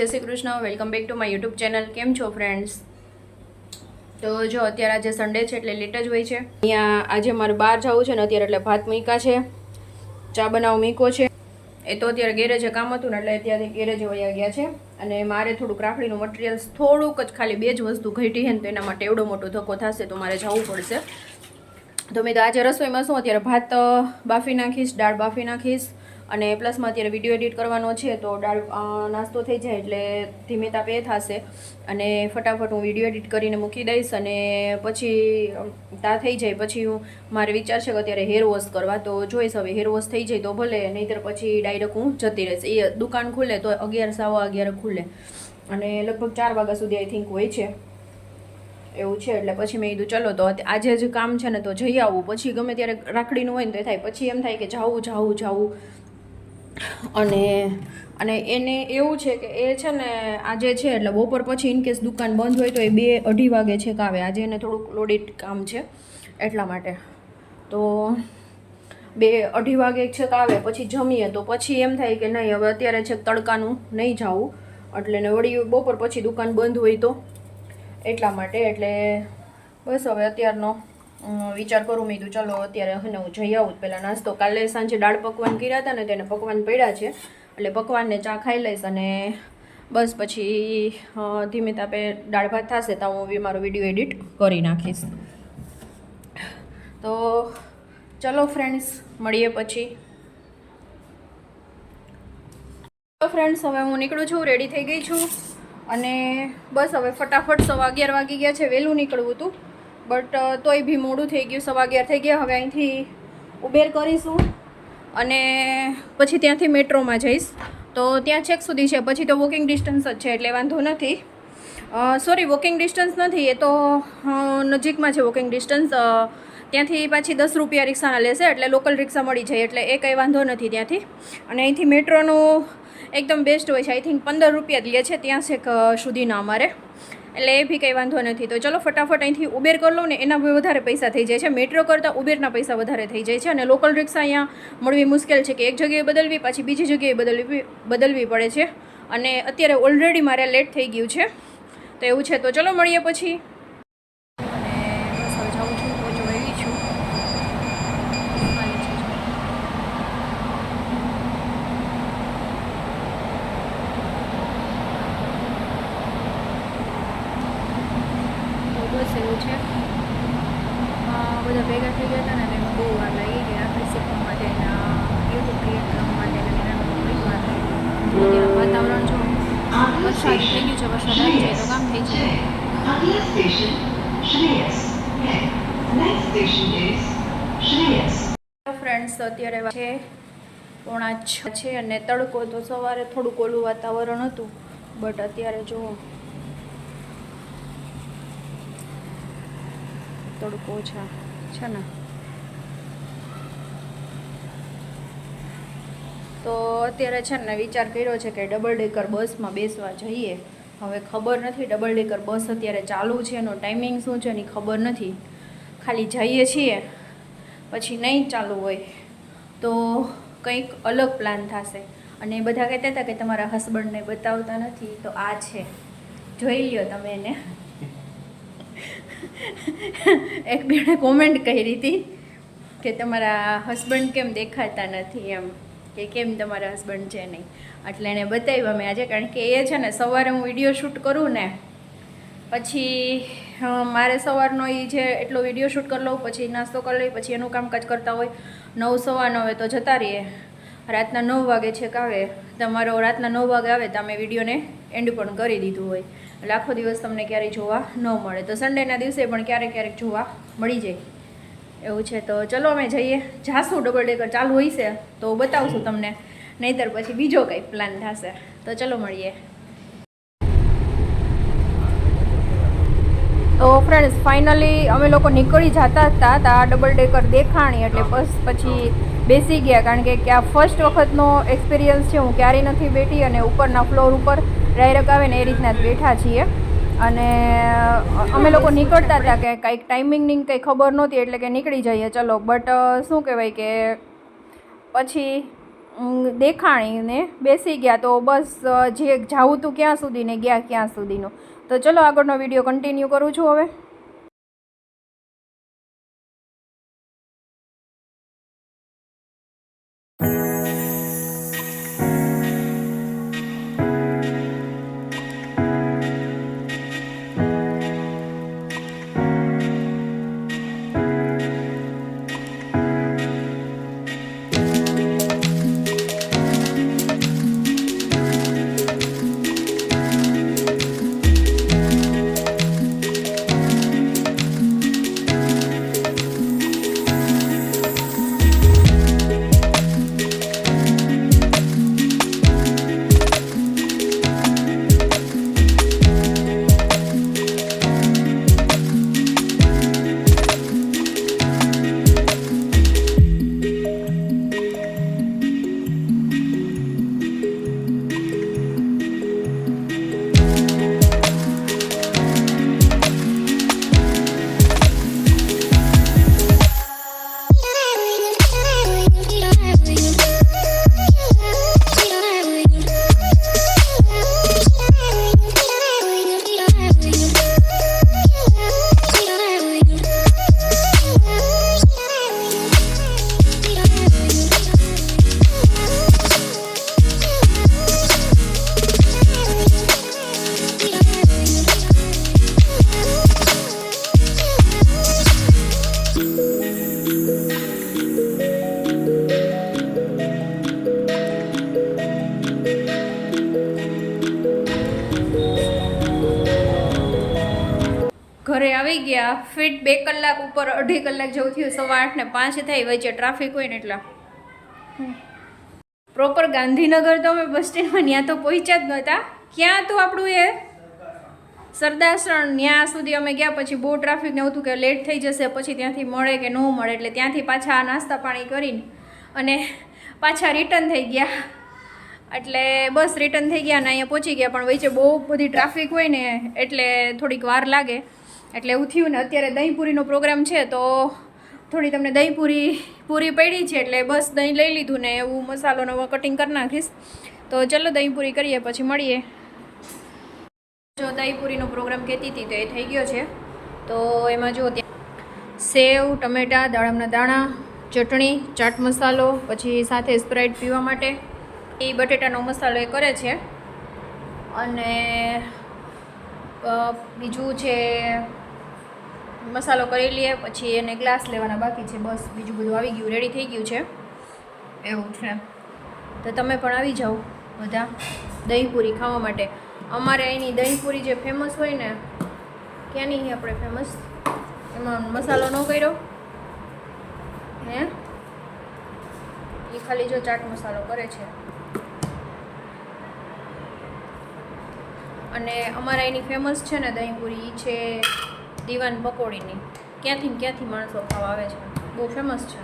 Jai Shri Krishna welcome back to my YouTube channel કેમ છો friends તો જો અત્યારે આજે સન્ડે છે એટલે લેટ જ હોય છે. અહીંયા આજે મારે બહાર જવું છે ને અત્યારે એટલે ભાત મૂકા છે, ચા બનાવ મીકો છે. એ તો અત્યારે ગેરેજે કામ હતું ને એટલે અત્યારે ગેરેજે વયા ગયા છે. અને મારે થોડુંક રાખડીનું મટીરિયલ્સ થોડુંક જ ખાલી બે જ વસ્તુ ઘટી છે ને તો એના માટે એવડો મોટો ધક્કો થશે તો મારે જવું પડશે. તો મેં તો આજે રસોઈમાં શું, અત્યારે ભાત બાફી નાખીશ, દાળ બાફી નાખીશ. અને પ્લસમાં અત્યારે વીડિયો એડિટ કરવાનો છે તો દાળ નાસ્તો થઈ જાય એટલે ધીમે તાપે એ થશે. અને ફટાફટ હું વીડિયો એડિટ કરીને મૂકી દઈશ અને પછી તા થઈ જાય. પછી હું, મારે વિચાર છે કે અત્યારે હેર વોશ કરવા, તો જોઈશ હવે હેર વોશ થઈ જાય તો ભલે, નહીંતર પછી ડાયરેક્ટ હું જતી રહીશ. એ દુકાન ખુલે તો અગિયાર, સાવા અગિયાર ખુલે. અને લગભગ ચાર વાગ્યા સુધી આઈ થિંક હોય છે. એવું છે, એટલે પછી મેં કીધું, ચલો, તો આજે જ કામ છે ને તો જઈ આવું. પછી ગમે ત્યારે રાખડીનું હોય ને તો એ થાય. પછી એમ થાય કે જાવું જાવું જાવું અને અને એને એવું છે કે એ છે ને આજે છે, એટલે બપોર પછી ઇનકેસ દુકાન બંધ હોય તો એ બે અઢી વાગે છે આવે. આજે એને થોડુંક લોડિટ કામ છે એટલા માટે. તો બે અઢી વાગે છે કે આવે, પછી જમીએ. તો પછી એમ થાય કે નહીં, હવે અત્યારે છે તડકાનું નહીં જાવું. એટલે ને વળી બપોર પછી દુકાન બંધ હોય તો. એટલા માટે, એટલે બસ હવે અત્યારનો વિચાર કરું, મેં કીધું, ચલો, અત્યારે હે જઈ આવું પહેલાં નાસ્તો કાલે સાંજે દાળ પકવાન કર્યા હતા ને તેને પકવાન પડ્યા છે. એટલે પકવાનને ચા ખાઈ લઈશ અને બસ પછી ધીમે તાપે દાળ ભાત થશે તો હું મારો વીડિયો એડિટ કરી નાખીશ. તો ચલો ફ્રેન્ડ્સ મળીએ પછી. તો ફ્રેન્ડ્સ હવે હું નીકળું છું રેડી થઈ ગઈ છું. અને બસ હવે ફટાફટ સવા અગિયાર વાગી ગયા છે, વહેલું નીકળવું હતું. બટ તોય બી મોડું થઈ ગયું, સવા અગિયાર થઈ ગયા. હવે અહીંથી ઉબેર કરીશું અને પછી ત્યાંથી મેટ્રોમાં જઈશ. તો ત્યાં છેક સુધી છે. પછી તો વોકિંગ ડિસ્ટન્સ જ છે, એટલે વાંધો નથી. સોરી વોકિંગ ડિસ્ટન્સ નથી. એ તો નજીકમાં છે વોકિંગ ડિસ્ટન્સ ત્યાંથી પાછી દસ રૂપિયા રિક્ષાના લેશે, એટલે લોકલ રિક્ષા મળી જાય, એટલે એ કંઈ વાંધો નથી ત્યાંથી. અને અહીંથી મેટ્રોનું એકદમ બેસ્ટ હોય છે. આઈ થિંક પંદર રૂપિયા જ લે છે ત્યાં છેક સુધીના અમારે. એટલે એ બી કંઈ વાંધો નથી. તો ચલો ફટાફટ અહીંથી ઉબેર કરી લઉં ને એના વધારે પૈસા થઈ જાય છે. મેટ્રો કરતાં ઉબેરના પૈસા વધારે થઈ જાય છે અને લોકલ રિક્ષા અહીંયા મળવી મુશ્કેલ છે કે એક જગ્યાએ બદલવી, પાછી બીજી જગ્યાએ બદલવી બદલવી પડે છે. અને અત્યારે ઓલરેડી મારે લેટ થઈ ગયું છે. તો એવું છે. તો ચલો મળીએ પછી અને બસ હવે જાઉં છું પહોંચો એવી છું હાલે છે જો. તો બસ એવું છે અ, બધા ભેગા થઈ ગયા હતા ને એમાં બહુ વાર લાગી ગઈ આપણે શીખવા માટે એના યુટ્યુબ ક્રિએટ કરવા માટે અને એના ઘણી વાર લાગી અત્યારે વાતાવરણ જો વરસાદ થઈ ગયો છે વરસાદ આવી જાય. તો કામ થઈ જાય ફ્રેન્ડ્સ અત્યારે છે પોણા છ છે અને તડકો તો સવારે થોડુંક ઓલું વાતાવરણ હતું બટ અત્યારે જો તડકો ઓછા છે ને. તો અત્યારે છે ને વિચાર કર્યો છે કે ડબલ ડેકર બસમાં બેસવા જઈએ. હવે ખબર નથી ડબલ ડેકર બસ અત્યારે ચાલુ છે, એનો ટાઈમિંગ શું છે એની ખબર નથી. ખાલી જઈએ છીએ, પછી નહીં ચાલુ હોય તો કંઈક અલગ પ્લાન થશે. અને એ બધા કહેતા હતા કે તમારા હસબન્ડને બતાવતા નથી, તો આ છે. જોઈ લ્યો તમે એને. એક બેણે કોમેન્ટ કરી હતી કે તમારા હસબન્ડ કેમ દેખાતા નથી એમ. કે કેમ તમારા હસબન્ડ છે નહીં? એટલે એને બતાવ્યા મેં આજે, કારણ કે એ છે ને, સવારે હું વીડિયો શૂટ કરું ને, પછી મારે સવારનો એ છે એટલો વીડિયો શૂટ કરી લઉં, પછી નાસ્તો કરી લઈ, પછી એનું કામકાજ કરતા હોય, નવ સવા નવે તો જતા રહીએ. રાતના નવ વાગે છેક આવે તમારો રાતના નવ વાગે આવે તો અમે વિડીયોને એન્ડ પણ કરી દીધું હોય. એટલે આખો દિવસ તમને ક્યારેય જોવા ન મળે. તો સન્ડેના દિવસે પણ ક્યારેક ક્યારેક જોવા મળી જાય. એવું છે તો ચલો અમે જઈએ. જાશું ડબલ ડેકર ચાલુ હોય છે તો બતાવશું તમને. નહીંતર પછી બીજો કંઈ પ્લાન થશે. તો ચલો મળીએ. તો ફ્રેન્ડ્સ ફાઇનલી અમે લોકો નીકળી જતા હતા તા આ ડબલ ડેકર દેખાણી એટલે બસ પછી બેસી ગયા. કારણ કે આ ફર્સ્ટ વખતનો એક્સપિરિયન્સ છે હું ક્યારેય નથી બેઠી અને ઉપરના ફ્લોર ઉપર ડાયરેક્ટ આવે ને એ રીતના જ બેઠા છીએ. અને અમે લોકો નીકળતા હતા કે કંઈક ટાઈમિંગની કંઈ ખબર નહોતી એટલે કે નીકળી જઈએ, ચલો. બટ શું કહેવાય કે પછી દેખાણીને બેસી ગયા તો બસ જે જાવું તું ક્યાં સુધી ને ગયા ક્યાં સુધીનું. તો ચલો આગળનો વીડિયો કન્ટિન્યુ કરું છું હવે. ગયા ફિટ બે કલાક ઉપર અઢી કલાક જેવું થયું. સવા આઠ ને પાંચ થઈ, વચ્ચે ટ્રાફિક હોય ને એટલા. પ્રોપર ગાંધીનગર તો અમે બસ સ્ટેન્ડમાં ત્યાં તો પહોંચ્યા જ નહોતા. ક્યાં હતું આપણું એ? સરદાસણ ત્યાં સુધી અમે ગયા, પછી બહુ ટ્રાફિક ને હતું કે લેટ થઈ જશે, પછી ત્યાંથી મળે કે ન મળે, એટલે ત્યાંથી પાછા નાસ્તા પાણી કરીને અને પાછા રિટર્ન થઈ ગયા. એટલે બસ રિટર્ન થઈ ગયા ને અહીંયા પહોંચી ગયા, પણ વચ્ચે બહુ બધી ટ્રાફિક હોય ને, એટલે થોડીક વાર લાગે. એટલે એવું થયું ને અત્યારે દહીંપુરીનો પ્રોગ્રામ છે તો થોડી તમને દહીંપુરી, પૂરી પડી છે એટલે બસ દહીં લઈ લીધું ને એવું મસાલો નવો કટિંગ કરી નાખીશ. તો ચલો દહીંપુરી કરીએ, પછી મળીએ. જો દહીંપુરીનો પ્રોગ્રામ કહેતી હતી તો એ થઈ ગયો છે. તો એમાં જો સેવ, ટમેટાં દાડમના દાણા, ચટણી, ચાટ મસાલો, પછી સાથે સ્પ્રાઇટ પીવા માટે. એ બટેટાનો મસાલો એ કરે છે. અને બીજું છે મસાલો કરી લઈએ, પછી એને ગ્લાસ લેવાના બાકી છે, બસ બીજું બધું આવી ગયું રેડી થઈ ગયું છે. એવું છે તો તમે પણ આવી જાઓ બધા દહીંપૂરી ખાવા માટે. અમારે અહીંની દહીંપૂરી જે ફેમસ હોય ને ક્યાંની આપણે ફેમસ એમાં મસાલો ન કર્યો. હે? એ ખાલી જો ચાટ મસાલો કરે છે. અને અમારા એની ફેમસ છે ને દહીંપૂરી છે દીવાન પકોડીની ક્યાંથી ક્યાંથી માણસો ખાવા આવે છે? બહુ ફેમસ છે.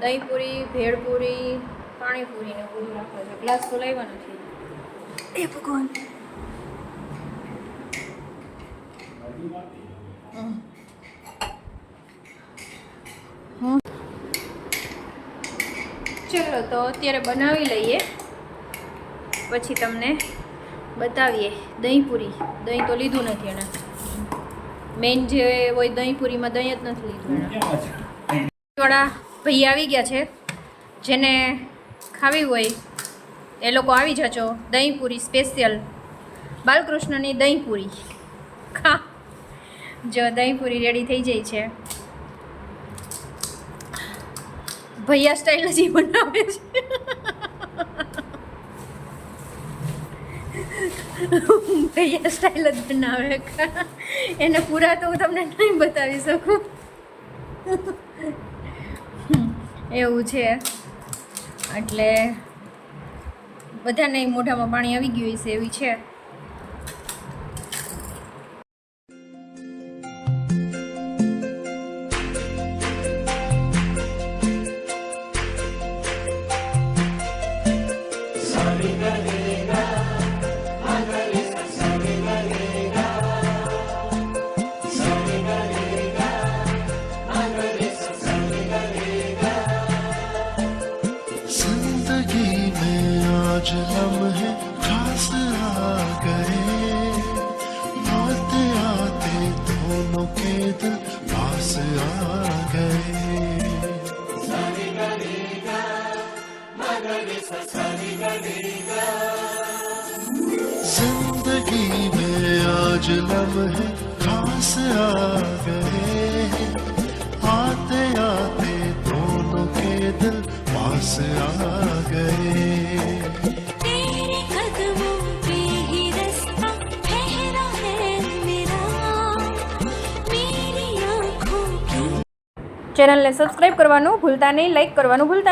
દહીંપૂરી ભેળપૂરી પાણીપુરી ને બધું રાખે છે. ગ્લાસ તો લાવ્યા નથી એ ભગવાન. ચલો તો અત્યારે બનાવી લઈએ. પછી તમને બતાવીએ દહીંપૂરી. દહીં તો લીધું નથી એણે. મેઇન જે હોય દહીંપૂરીમાં દહીં જ નથી લીધું એણે. વાળા ભાઈ આવી ગયા છે જેને ખાવી હોય એ લોકો આવી જજો દહીંપૂરી સ્પેશિયલ બાલકૃષ્ણની દહીંપૂરી. ખા. જો દહીંપૂરી રેડી થઈ જાય છે. ભૈયા સ્ટાઇલ જ બનાવે છે. ભૈયા સ્ટાઇલ જ બનાવે એને પૂરા તો હું તમને નહીં બતાવી શકું. એવું છે. એટલે બધાને મોઢામાં પાણી આવી ગયું છે એવી છે. Thank पास आ गए। ચેનલને સબસ્ક્રાઇબ કરવાનું ભૂલતા નહીં લાઇક કરવાનું ભૂલતા